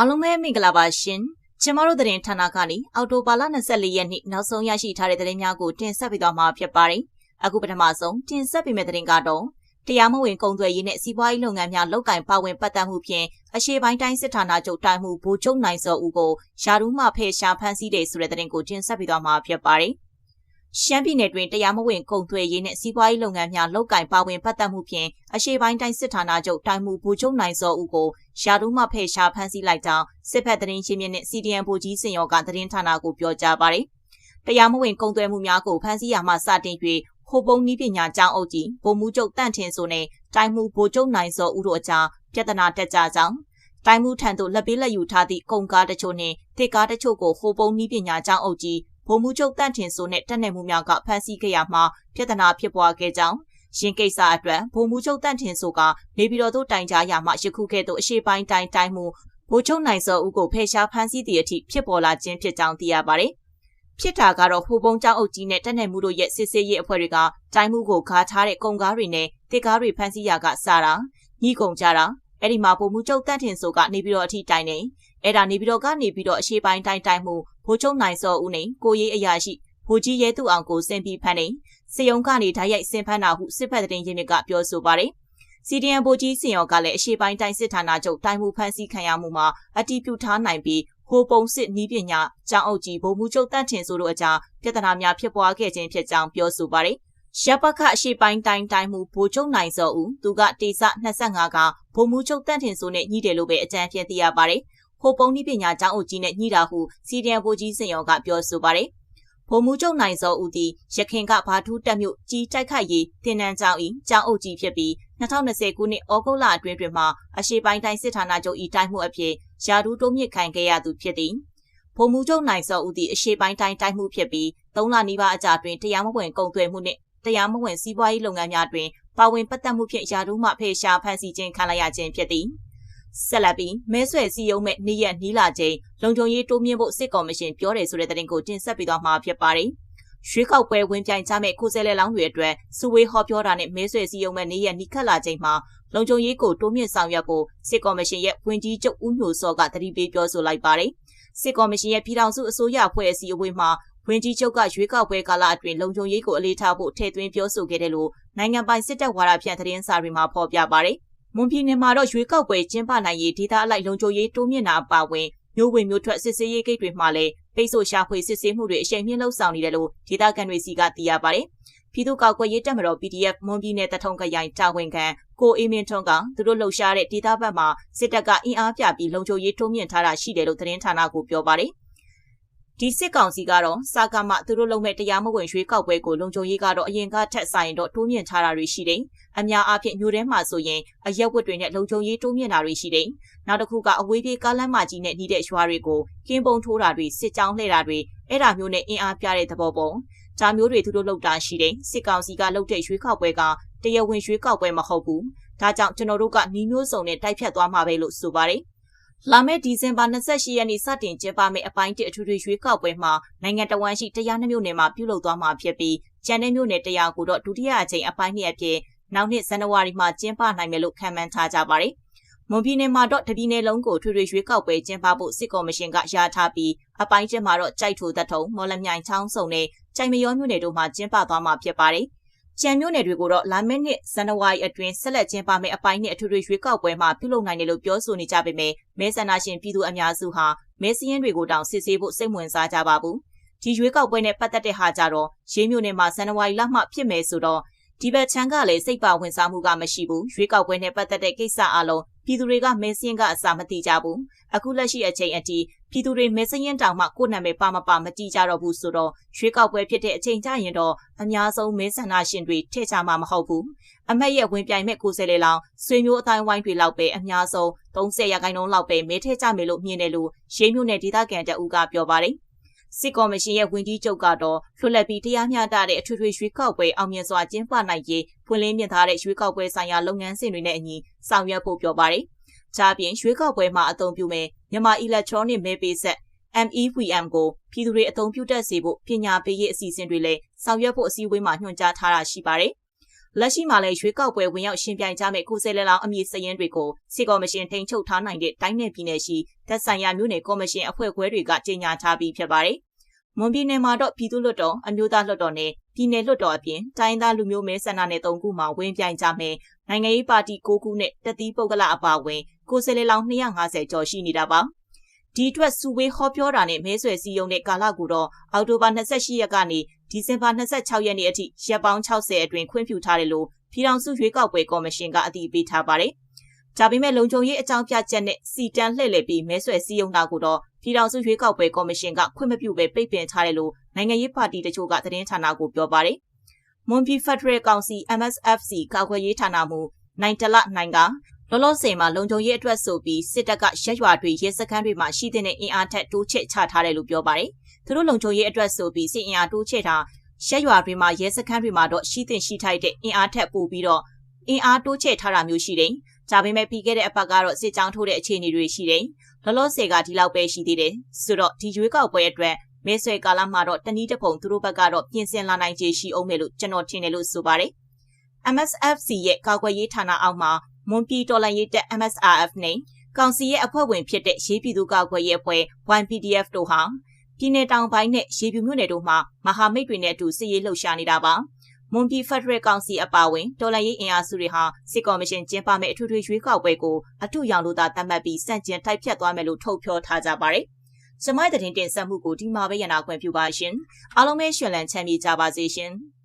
အားလုံးပဲမင်္ဂလာပါရှင်ကျမတို့သတင်းဌာနကနေအော်တိုဘာလ24ရက်နေ့နောက်ဆုံးရရှိထားတဲ့သတင်းများကိုတင်ဆက်ပေးသွားမှာဖြစ်ပါတယ်အခုပထမဆုံးတင်ဆက်ပေးမယ့်သတင်းကတော့တရားမဝင်ကုန်သွယ်ရေးနဲ့စီးပွားရေးလုပ်ငန်းများလုပ်ကင်ပါဝင်ပတ်သက်မှုဖြင့်အရှေ့ပိုင်းတိုင်းစစ်ဌာနချုပ်တိုင်မှုဘူချုပ်နိုင်စောဦးကိုယာရုမှဖယ်ရှားဖမ်းဆီးတဲ့ဆိုတဲ့သတင်းကိုတင်ဆက်ပေးသွားမှာဖြစ်ပါတယ် ရှမ်းပြည်နယ်တွင်တရားမဝင်ကုန်သွယ်ရေးနဲ့စီးပွားရေးလုပ်ငန်းများလုပ်ကင်ပါဝင်ပတ်သက်မှုဖြင့်အရှေ့ပိုင်းတိုင်းစစ်ဌာနချုပ်တိုင်မှုဘူချုပ်နိုင်စောဦးကိုယာရုမှဖယ်ရှားဖမ်းဆီးလိုက်ကြောင်းစစ်ဖက်သတင်းရှင်းမြစ်နဲ့ CDN ဗိုလ်ကြီးစင်ရောကသတင်းဌာနကိုပြောကြားပါတယ်။တရားမဝင်ကုန်သွယ်မှုများကိုဖမ်းဆီးရမှစတင်၍ဟိုပုံနီးပညာကျောင်းအုပ်ကြီးဗိုလ်မှူးချုပ်တန့်ထင်ဆိုနဲ့တိုင်မှုဗိုလ်ချုပ်နိုင်စောဦးတို့အကြားပြဿနာတက်ကြကြောင်းတိုင်မှုထံသို့လက်ပေးလက်ယူထားသည့်ကုန်ကားတချို့နှင့်တစ်ကားတချို့ကိုဟိုပုံနီးပညာကျောင်းအုပ်ကြီး ဗိုလ်မှူးချုပ်တန့်ထင်ဆိုနဲ့တက်နေမှုများကဖမ်းဆီးခဲ့ရမှာပြဿနာဖြစ်ပွားခဲ့ကြောင်းရင်ကိစ္စအတွက်ဗိုလ်မှူးချုပ်တန့်ထင်ဆိုကနေပြည်တော်သို့တိုင်ကြားရမှယခုကဲ့သို့အရှိပိုင်းတိုင်းတိုင်းမှုဗိုလ်ချုပ်နိုင်စောဦးကိုဖယ်ရှားဖမ်းဆီးသည့်အထိဖြစ်ပေါ်လာခြင်းဖြစ်ကြောင်းသိရပါတယ်။ဖြစ်တာကတော့ဟိုပုံကျောင်းအုပ်ကြီးနဲ့တက်နေမှုတို့ရဲ့စစ်ဆေးရေးအဖွဲ့တွေကတိုင်းမှုကိုခါထားတဲ့ကုန်ကားတွေနဲ့တစ်ကားတွေဖမ်းဆီးရကစားတာညှိကုန်ကြတာအဲ့ဒီမှာဗိုလ်မှူးချုပ်တန့်ထင်ဆိုကနေပြီးတော့အထိတိုင်နေအဲ့ဒါနေပြီးတော့ကနေပြီးတော့အရှိပိုင်းတိုင်းတိုင်းမှု ဗိုလ်ချုပ်နိုင်စောဦးနဲ့ကိုရေးအရာရှိဗိုလ်ကြီးရဲသူအောင်ကိုစင်ပြီးဖမ်းနေစေယုံကနေဓာတ်ရိုက်ဆင်ဖမ်းတာဟုစစ်ဖက်သတင်းရင်းမြစ်ကပြောဆိုပါတယ်။ CDN ဗိုလ်ကြီးစင်ရောကလည်းအရှိပိုင်းတိုင်းစစ်ဌာနချုပ်တိုင်းမှုဖမ်းဆီးခံရမှုမှာအတီးပြုထားနိုင်ပြီးဟိုပုံစစ်နီးပညာကျောင်းအုပ်ကြီးဗိုလ်မှူးချုပ်တန့်ထင်ဆိုတို့အကြားပြဿနာများဖြစ်ပွားခဲ့ခြင်းဖြစ်ကြောင်းပြောဆိုပါတယ်။ရပ်ပခအရှိပိုင်းတိုင်းတိုင်းမှုဗိုလ်ချုပ်နိုင်စောဦးသူကတေစ25ကဗိုလ်မှူးချုပ်တန့်ထင်ဆိုနဲ့ညှိတယ်လို့ပဲအကြံပြသိရပါတယ်။ ဟိုပုံနီးပညာကျောင်းအုပ်ကြီးနဲ့ညှိတာဟုစီဒီအန်ဗိုလ်ကြီးစင်ရောကပြောဆိုပါတယ်ဗိုလ်မှူးချုပ်နိုင်စောဦးသည်ရခင်ကဘာထူးတက်မြို့ကြီးတိုက်ခိုက်ရေးတင်နန်းကျောင်း၏ကျောင်းအုပ်ကြီးဖြစ်ပြီး2020ခုနှစ်ဩဂုတ်လအတွင်းတွင်မှအရှိပိုင်းတိုင်းစစ်ဌာနချုပ်၏တိုင်းမှုအဖြစ်ယာဒူးတိုးမြင့်ခံခဲ့ရသူဖြစ်သည်ဗိုလ်မှူးချုပ်နိုင်စောဦးသည်အရှိပိုင်းတိုင်းတိုင်းမှုဖြစ်ပြီး၃လနီးပါးအကြာတွင်တရားမဝင်ကုန်သွယ်မှုနှင့်တရားမဝင်စီးပွားရေးလုပ်ငန်းများတွင်ပါဝင်ပတ်သက်မှုဖြင့်ယာဒူးမှဖေရှားဖမ်းဆီးခြင်းခံလိုက်ရခြင်းဖြစ်သည်။ ဆက်လက်ပြီးမဲဆွယ်စည်းရုံးမဲ့နေ့ရက်နီးလာချိန်လုံခြုံရေးတိုးမြင့်ဖို့စစ်ကော်မရှင်ပြောတယ်ဆိုတဲ့သတင်းကိုတင်ဆက်ပေးသွားမှာဖြစ်ပါတယ်။ရွေးကောက်ပွဲဝင်ပြိုင်ကြမဲ့ကိုယ်စားလှယ်လောင်းတွေအတွက်စူဝေးဟောပြောတာနဲ့မဲဆွယ်စည်းရုံးမဲ့နေ့ရက်နီးခတ်လာချိန်မှာလုံခြုံရေးကိုတိုးမြင့်ဆောင်ရွက်ဖို့စစ်ကော်မရှင်ရဲ့ဝန်ကြီးချုပ်ဦးညိုစောကတတိပေးပြောဆိုလိုက်ပါတယ်။စစ်ကော်မရှင်ရဲ့ပြည်ထောင်စုအစိုးရအဖွဲ့အစည်းအဝေးမှာဝန်ကြီးချုပ်ကရွေးကောက်ပွဲကာလအတွင်းလုံခြုံရေးကိုအလေးထားဖို့ထည့်သွင်းပြောဆိုခဲ့တယ်လို့နိုင်ငံပိုင်စစ်တပ်ဝါဒဖြန့်သတင်းစာတွေမှာဖော်ပြပါတယ် မွန်ပြည်နယ်မှာတော့ရွေးကောက်ပွဲကျင်းပနိုင်ရေးဒေသအလိုက်လုံခြုံရေးတိုးမြင့်တာအပါအဝင်မျိုးဝင်မျိုးထွက်စစ်ဆေးရေးဂိတ်တွေမှာလည်းပိတ်ဆို့ရှာဖွေစစ်ဆေးမှုတွေအရှိန်မြင့်လှုပ်ဆောင်နေတယ်လို့ဒေသခံတွေစီကသိရပါတယ်။ပြည်သူ့ကောက်ကွယ်ရေးတပ်မတော် PDF မွန်ပြည်နယ်တထုံခရိုင်တာဝန်ခံကိုအေးမင်းထွန်းကသူတို့လှုပ်ရှားတဲ့ဒေသဘက်မှာစစ်တပ်ကအင်အားပြပြီးလုံခြုံရေးတိုးမြင့်ထားတာရှိတယ်လို့သတင်းဌာနကိုပြောပါတယ်။ ဒီစစ်ကောင်စီကတော့စာကမှသူတို့လုံးမဲ့တရားမဝင်ရွေးကောက်ပွဲကိုလုံခြုံရေးကတော့အရင်ကထက်ဆိုင်တော့တိုးမြင့်ထားတာတွေရှိတယ်။အများအားဖြင့်မျိုးထဲမှာဆိုရင်အရက်ဝတ်တွေနဲ့လုံခြုံရေးတိုးမြင့်တာတွေရှိတယ်။နောက်တစ်ခုကအဝေးပြေးကားလမ်းမကြီးနဲ့နှီးတဲ့ရွာတွေကိုကင်းပုံထိုးတာတွေစစ်ကြောင်းလှည့်တာတွေအဲ့ဒါမျိုးနဲ့အင်အားပြတဲ့သဘောပေါ့။ဒါမျိုးတွေသူတို့လုပ်တာရှိတယ်။စစ်ကောင်စီကလုပ်တဲ့ရွေးကောက်ပွဲကတရားဝင်ရွေးကောက်ပွဲမဟုတ်ဘူး။ဒါကြောင့်ကျွန်တော်တို့ကနှီးမျိုးစုံနဲ့တိုက်ဖြတ်သွားမှာပဲလို့ဆိုပါတယ်။ လာမယ့်ဒီဇင်ဘာ28ရက်နေ့စတင်ကျင်းပမယ့်အပိုင်းတစ်အထူးထွေရွေးကောက်ပွဲမှာနိုင်ငံတော်ဝန်ရှိတရားနှမျိုးနယ်မှာပြုလုပ်သွားမှာဖြစ်ပြီးကျန်တဲ့မြို့နယ်တရားကိုတော့ဒုတိယအကြိမ်အပိုင်းနှစ်အဖြစ်နောက်နှစ်ဇန်နဝါရီမှာကျင်းပနိုင်မယ်လို့ခန့်မှန်းထားကြပါတယ်။မွန်ပြည်နယ်မှာတော့တပြည်နယ်လုံးကိုထွေထွေရွေးကောက်ပွဲကျင်းပဖို့စစ်ကော်မရှင်ကရာထားပြီးအပိုင်းကျင်းမှာတော့ကြိုက်ထိုတထုံမော်လမြိုင်ချောင်းစုံနဲ့ကြိုင်မရောမြို့နယ်တို့မှာကျင်းပသွားမှာဖြစ်ပါတယ်။ ကျန်မြို့နယ်တွေကိုတော့လာမယ့်နှစ်ဇန်နဝါရီအတွင်းဆက်လက်ကျင်းပမယ့်အပိုင်းနှစ်အထွေထွေရွေးကောက်ပွဲမှာပြုလုပ်နိုင်တယ်လို့ပြောဆိုနေကြပေမဲ့မဲဆန္ဒရှင်ပြည်သူအများစုဟာမဲစည်းရင်းတွေကိုတောင်စစ်ဆေးဖို့စိတ်ဝင်စားကြပါဘူး။ဒီရွေးကောက်ပွဲနဲ့ပတ်သက်တဲ့ဟာကြတော့ရေးမြို့နယ်မှာဇန်နဝါရီလမှဖြစ်မယ်ဆိုတော့ဒီဘက်ချမ်းကလည်းစိတ်ပါဝင်စားမှုကမရှိဘူးရွေးကောက်ပွဲနဲ့ပတ်သက်တဲ့ကိစ္စအလုံးပြည်သူတွေကမဲစင်းကအစာမတိကြဘူးအခုလက်ရှိအချိန်အထိ ပြည်သူတွေမဲစရင်တောင်မှကိုယ်နာမည်ပါမပါမတိကြတော့ဘူးဆိုတော့ရွေးကောက်ပွဲဖြစ်တဲ့အချိန်ကျရင်တော့အများဆုံးမဲဆန္ဒရှင်တွေထည့်ချမှာမဟုတ်ဘူးအမတ်ရဲ့ဝင်ပြိုင်မဲ့ကိုယ်စားလှယ်လောင်ဆွေမျိုးအတိုင်းဝိုင်းတွေလောက်ပဲအများဆုံး30ရာခိုင်နှုန်းလောက်ပဲမဲထည့်ကြမယ်လို့မြင်တယ်လို့ရေးမြို့နယ်ဒေသခံတအူးကပြောပါတယ်စစ်ကော်မရှင်ရဲ့ဝန်ကြီးချုပ်ကတော့လွှတ်လပ်ပြီးတရားမျှတတဲ့အထွေထွေရွေးကောက်ပွဲအောင်မြင်စွာကျင်းပနိုင်ရေးဖွင့်လင်းမြင့်ထားတဲ့ရွေးကောက်ပွဲဆိုင်ရာလုပ်ငန်းစဉ်တွေနဲ့အညီဆောင်ရွက်ဖို့ပြောပါတယ်။ ဒါပြင်ရွေးကောက်ပွဲမှာအသုံးပြုမဲ့မြန်မာ electronic မဲပေးဆက် MEVM ကိုပြည်သူတွေအသုံးပြုတတ်စေဖို့ပညာပေးရေးအစီအစဉ်တွေလည်းဆောင်ရွက်ဖို့အစည်းအဝေးမှာညွှန်ကြားထားတာရှိပါတယ်။လက်ရှိမှာလည်းရွေးကောက်ပွဲဝင်ရောက်ရှင်ပြိုင်ကြမဲ့ကိုယ်စားလှယ်လောင်းအမည်စရင်းတွေကိုစစ်ကော်မရှင်ထိန်းချုပ်ထားနိုင်တဲ့တိုင်းနယ်ပြည်နယ်ရှိသက်ဆိုင်ရာမြို့နယ်ကော်မရှင်အဖွဲ့ခွဲတွေကကြေညာထားပြီးဖြစ်ပါတယ်။မွန်ပြည်နယ်မှာတော့ပြည်သူ့လွှတ်တော်အမျိုးသားလွှတ်တော်နဲ့ပြည်နယ်လွှတ်တော်အပြင်တိုင်းသားလူမျိုးမဲဆန္ဒနယ်၃ခုမှာဝင်ပြိုင်ကြမယ်နိုင်ငံရေးပါတီ၉ခုနဲ့တတိပုဂ္ဂလအပါအဝင် ကိုယ်စားလှယ်လောင်း250ကျော်ရှိနေတာပါ။ဒီအတွက်စုဝေးဟောပြောတာနဲ့မဲဆွယ်စည်းရုံးတဲ့ကာလကိုတော့အောက်တိုဘာ28ရက်ကနေဒီဇင်ဘာ26ရက်နေ့အထိရက်ပေါင်း60အတွင်းခွင့်ပြုထားတယ်လို့ပြည်ထောင်စုရွေးကောက်ပွဲကော်မရှင်ကအတည်ပြုထားပါတယ်။ဒါပေမဲ့လုံခြုံရေးအကြောင်းပြချက်နဲ့စီတန်းလှည့်လည်ပြီးမဲဆွယ်စည်းရုံးတာကိုတော့ပြည်ထောင်စုရွေးကောက်ပွဲကော်မရှင်ကခွင့်မပြုဘဲပိတ်ပင်ထားတယ်လို့နိုင်ငံရေးပါတီတချို့ကသတင်းဌာနကိုပြောပါတယ်။မွန်ပြည်ဖက်ဒရယ်ကောင်စီ MSFC ကာကွယ်ရေးဌာနမှနိုင်တလနိုင်က လောလောဆယ်မှာလုံခြုံရေးအတွက်ဆိုပြီးစစ်တပ်ကရက်ရွာတွေရဲစခန်းတွေမှာရှိတဲ့အင်အားထက်တိုးချဲ့ချထားတယ်လို့ပြောပါတယ်။သူတို့လုံခြုံရေးအတွက်ဆိုပြီးစစ်အင်အားတိုးချဲ့တာရက်ရွာတွေမှာရဲစခန်းတွေမှာတော့ရှိတဲ့ရှိထိုက်တဲ့အင်အားထက်ပိုပြီးတော့အင်အားတိုးချဲ့ထားတာမျိုးရှိတယ်။ဒါပေမဲ့ပြီးခဲ့တဲ့အပတ်ကတော့စစ်ကြောင်းထိုးတဲ့အခြေအနေတွေရှိတယ်။လောလောဆယ်ကဒီလောက်ပဲရှိသေးတယ်။ဆိုတော့ဒီရွေးကောက်ပွဲအတွက်မဲဆွဲကာလမှာတော့တနည်းတစ်ပုံသူတို့ဘက်ကတော့ပြင်ဆင်လာနိုင်ခြေရှိအောင်မယ်လို့ကျွန်တော်ထင်တယ်လို့ဆိုပါတယ်။ MSFC ရဲ့ကာကွယ်ရေးဌာနအောက်မှာ မွန်ပြည်တော်လှန်ရေးတပ် MSRF နဲ့ကောင်စီရဲ့အဖွဲ့ဝင်ဖြစ်တဲ့ရေးပြည်သူ့ကာကွယ်ရေးအဖွဲ့ YPDF တို့ဟာပြည်내တောင်ပိုင်းနဲ့ရေပြူမြို့နယ်တို့မှာမဟာမိတ်တွေနဲ့အတူစစ်ရေးလှုပ်ရှားနေတာပါ။မွန်ပြည်ဖက်ဒရယ်ကောင်စီအပါအဝင်တော်လှန်ရေးအင်အားစုတွေဟာစစ်ကော်မရှင်ကျင်းပမဲ့အထွေထွေရွေးကောက်ပွဲကိုအထူးရောင်လို့သာသတ်မှတ်ပြီးစန့်ကျင်တိုက်ဖြတ်သွားမယ်လို့ထုတ်ပြောထားကြပါတယ်။စမိုင်းတဲ့တင်ဆက်မှုကိုဒီမှာပဲရနာခွင့်ပြုပါရှင်။အားလုံးပဲရှင်လန်းချမ်းမြေကြပါစေရှင်။